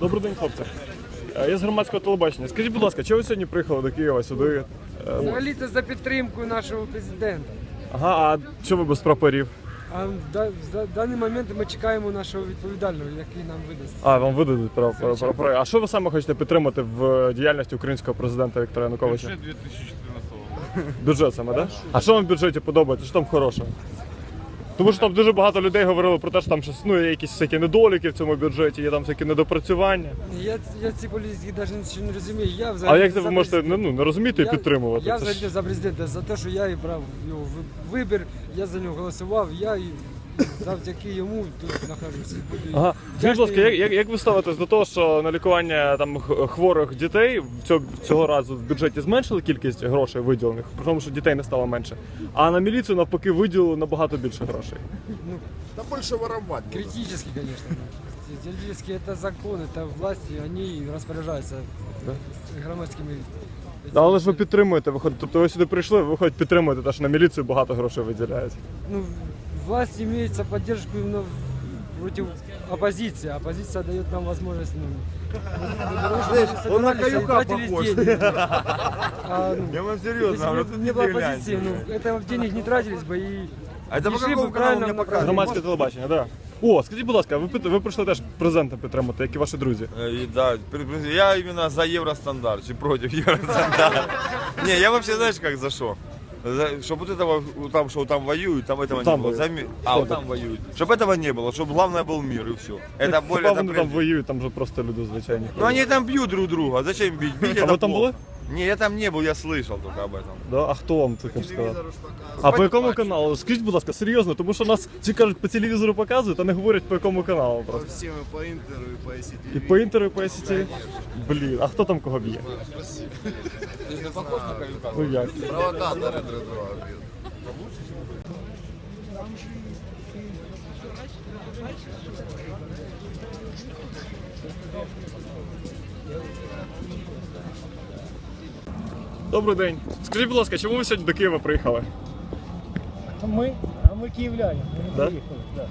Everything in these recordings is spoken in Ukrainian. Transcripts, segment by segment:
Добрий день, хлопці. Е, Я з громадського телебачення. Скажіть, будь ласка, чого ви сьогодні приїхали до Києва сюди? Е, Взагалі-то за підтримку нашого президента. Ага, а що ви без прапорів? А в да- в даний момент ми чекаємо нашого відповідального, який нам видасть. А, вам видадуть прапори. прапори. А що ви саме хочете підтримати в діяльності українського президента Віктора Януковича? Бюджет 2014 Бюджет саме, так? Да? А що вам в бюджеті подобається? Що там хорошого? Тому що там дуже багато людей говорили про те, що там щось ну, є якісь всякі недоліки в цьому бюджеті, є там всякі недопрацювання. Я, я ці політики навіть нічого не розумію. Я А як це ви можете президента. ну, не розуміти і Я- підтримувати? Я Це ж- взагалі за президента, за те, що я і брав його ви- вибір, я за нього голосував, я і завдяки йому тут знаходжуся. Ага. Скажіть, будь ласка, як, як, як ви ставитесь до того, що на лікування там х- хворих дітей цього, цього разу в бюджеті зменшили кількість грошей виділених, при тому, що дітей не стало менше, а на міліцію навпаки виділили набагато більше грошей. Да больше воровать. будут. Критически, конечно. Теоретически это закон, это власти, они распоряжаются громадскими... Да, але ж ви підтримуєте, виходить. Тобто ви сюди прийшли, ви виходить підтримуєте те, що на міліцію багато грошей виділяється. Ну, власть имеется поддержку именно против оппозиции. Оппозиция дает нам возможность, ну, он на собирались и каюка тратились похож. деньги. А, ну, Я вам если серьезно, бы говорю, не, тут не было не глянь. оппозиции, ну, это денег не тратились бы и А это по не шли бы какому в каналу правильном мне направлении. показывают? Громадське телебачення, так. Да. О, скажіть, будь ласка, ви, пит- ви прийшли теж президента підтримати, як і ваші друзі. Э, и Да, при- при- я именно за евростандарт, и против евростандарта. Не, я вообще, знаешь, как за что? Чтобы вот этого, вот там, что там воюют, там этого Там не было. воюют. За ми- А, вот там воюют. Чтобы этого не было, чтобы главное был мир и все. Это более Хіба это вони там прежде. воюють, там же просто люди звичайні. Ну они там бьют друг друга, зачем бить? Бить А это вы там плохо. были? Не, я там не был, я слышал только об этом. Да? А хто вам таке сказав? А по якому каналу? Скажіть, будь ласка, серйозно, тому що нас всі кажуть по телевізору показують, а не говорять по якому каналу просто. Всем и по Интеру, и по ICTV. І по інтеру, і по ICT? Блін, а хто там кого б'є? Ну як? Провокаторы друг друга бьют. Добрий день. Скажіть, будь ласка, чому ви сьогодні до Києва приїхали? Ми, а ми київляні. Ми не Да? приїхали. Да.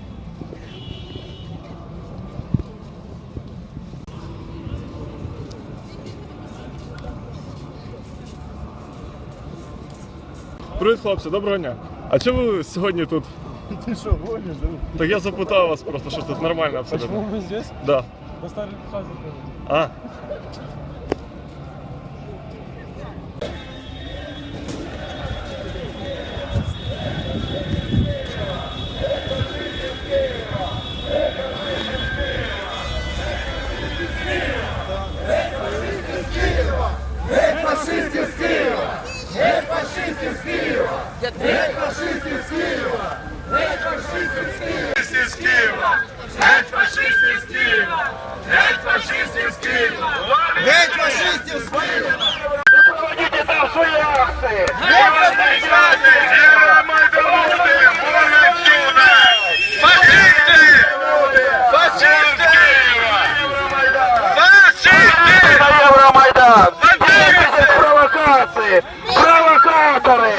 Привіт, хлопці, доброго дня. А чому ви сьогодні тут? Ти що, гониш? да? Так я запитав вас просто, що тут нормально абсолютно. Почему ми здесь? Да. По старой фразе. А. Геть фашистів з Евромайдан! Провокации! Провокаторы!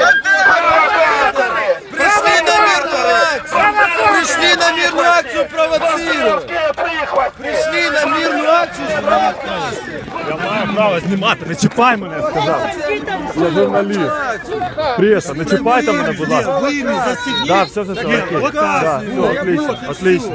Провокаторы! Пришли на мирную акцию! Пришли на мирную акцию провоцировать! Пришли на мирную акцию с провокацией! Я маю право знімати, не чіпай мене, сказав. Я журналіст. Преса, не чіпайте мене, будь ласка. Ими! Да, все, все, все, окей. Да, все, отлично, отлично.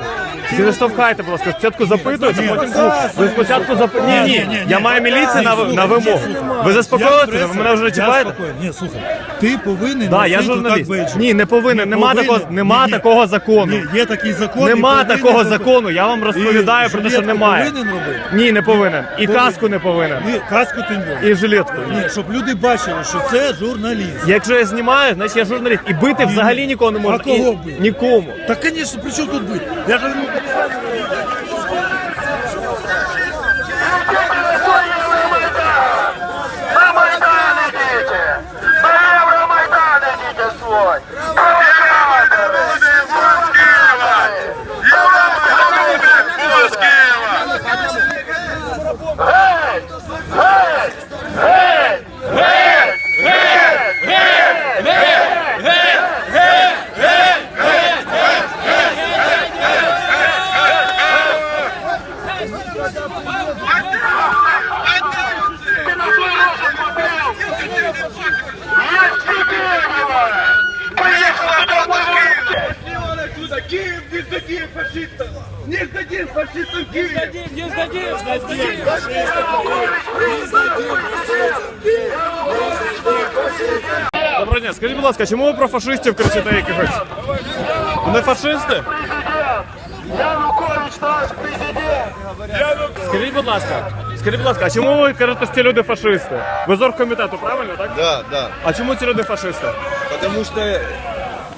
Тільки не штовхайте, будь ласка, спочатку запитуєте, потім ви спочатку запитуєте. Ні, ні, я маю міліцію на, на вимогу. Ви заспокоїтеся, ви мене вже чіпаєте? Ні, слухай, ти повинен Да, я журналіст. Ні, не повинен, нема такого, нема такого закону. Ні, є такий закон. Нема такого закону, я вам розповідаю про те, що немає. повинен робити? Ні, не повинен. І каску не повинен. Ні, каску тим більше. І жилетку. Ні, щоб люди бачили, що це журналіст. Якщо я знімаю, значить я журналіст. І бити взагалі нікого не можна. А кого бити? Нікому. Так, звісно, при чому тут бути? Я ж Доброго дня, скажіть, будь ласка, чому ви про фашистів кричите якихось? Вони фашисти? Янукович наш президент. Скажіть, будь ласка, скажіть, будь ласка, а чому ви кажете, що ці люди фашисти? Ви з оргкомітету, правильно, так? Да, да. А чому ці люди фашисти? Потому что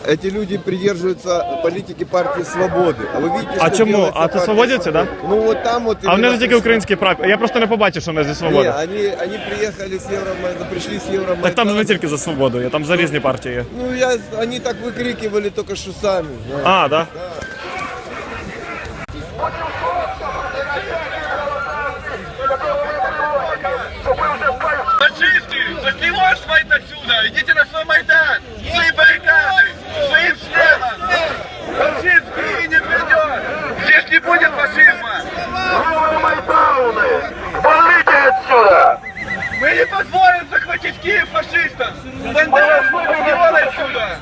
эти люди придерживаются политики партии Свободы. А вы видите, А что чому? делается А це партия свободівці, да? Ну вот там вот... А вони именно ж тільки український прапор. Я просто не побачив, що вони зі Не, свободи. они, они приехали с Евромайдана, пришли с Евромайдана. Так там же не тільки за свободу, я там за різні партії. є. Ну, я, они так выкрикивали только что сами. знаете. А, да? Фашистам. Бандерас, вон отсюда.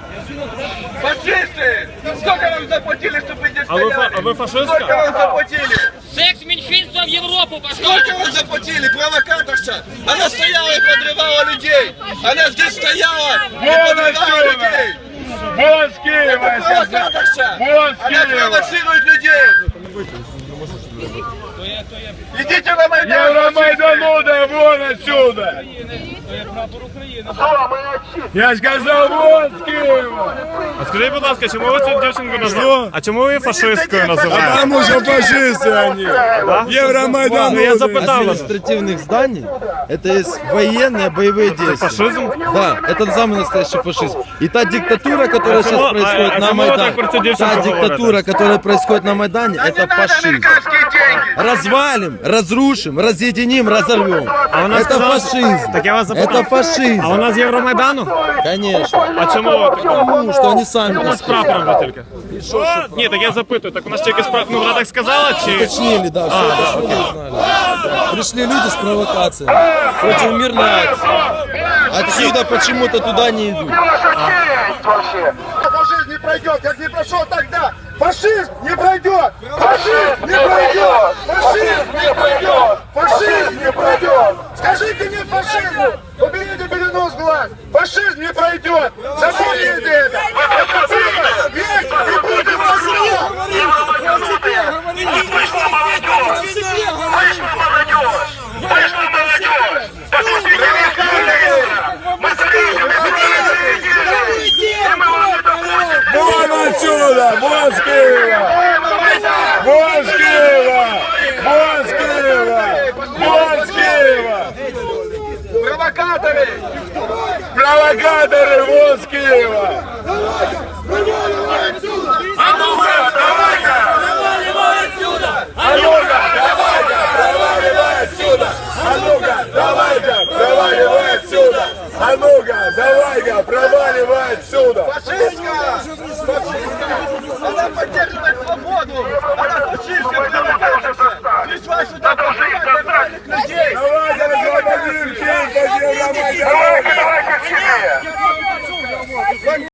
Фашисты, сколько вам заплатили, чтобы здесь А фа- стояли? а ви фашистка? Сколько вам заплатили? Секс меньшинства в Европу пошел! Сколько вы заплатили, провокаторша? Она стояла и подрывала людей! Она здесь стояла и подрывала людей! Вон с Киева, Это провокаторша! Вон с Она Киева! провоцирует людей! Идите на Майдан! Евромайдануда, вон отсюда! Я сказал, вон с Киева! А скажіть, будь ласка, чому ви цю дівчинку називаєте? А чому ви фашисткою називаєте? Потому что фашисты они. Евромайдан. Ну я запитав вас. административных зданий это есть военные боевые действия. Фашизм? Да, это самый настоящий фашизм. И та диктатура, которая А чему- сейчас происходит а- а на чему вы Майдане, так про эту девчонку та говорите? диктатура, которая происходит на Майдане, это Не надо фашизм. американские деньги! Развалим, разрушим, разъединим, разорвем. А вона это сказала- фашизм. Так я вас запитав. Это фашизм. А вона з Євромайдану? Конечно. А чому ви так? Потому что они сами Вона так з прапором же тільки. Ні, так я запитую, так у нас тільки з прапором. Ну вона так сказала, чи. уточнили, да, все это что вы знали. Пришли люди с провокациями против мирной акции. Отсюда почему-то туда не идут. вообще! Фашизм не пройдет, как не прошел тогда! Фашизм не пройдет! Фашизм не пройдет! Скажите не фашизму! Провокаторы! Провокаторы, вон с Киева! А ну-ка, давай-ка! А ну-ка, давай-ка, проваливай отсюда! А ну-ка, давай-ка, проваливай отсюда! А ну-ка, давай-ка, проваливай отсюда! Фашистка! Фашистка! Она поддерживает свободу! Она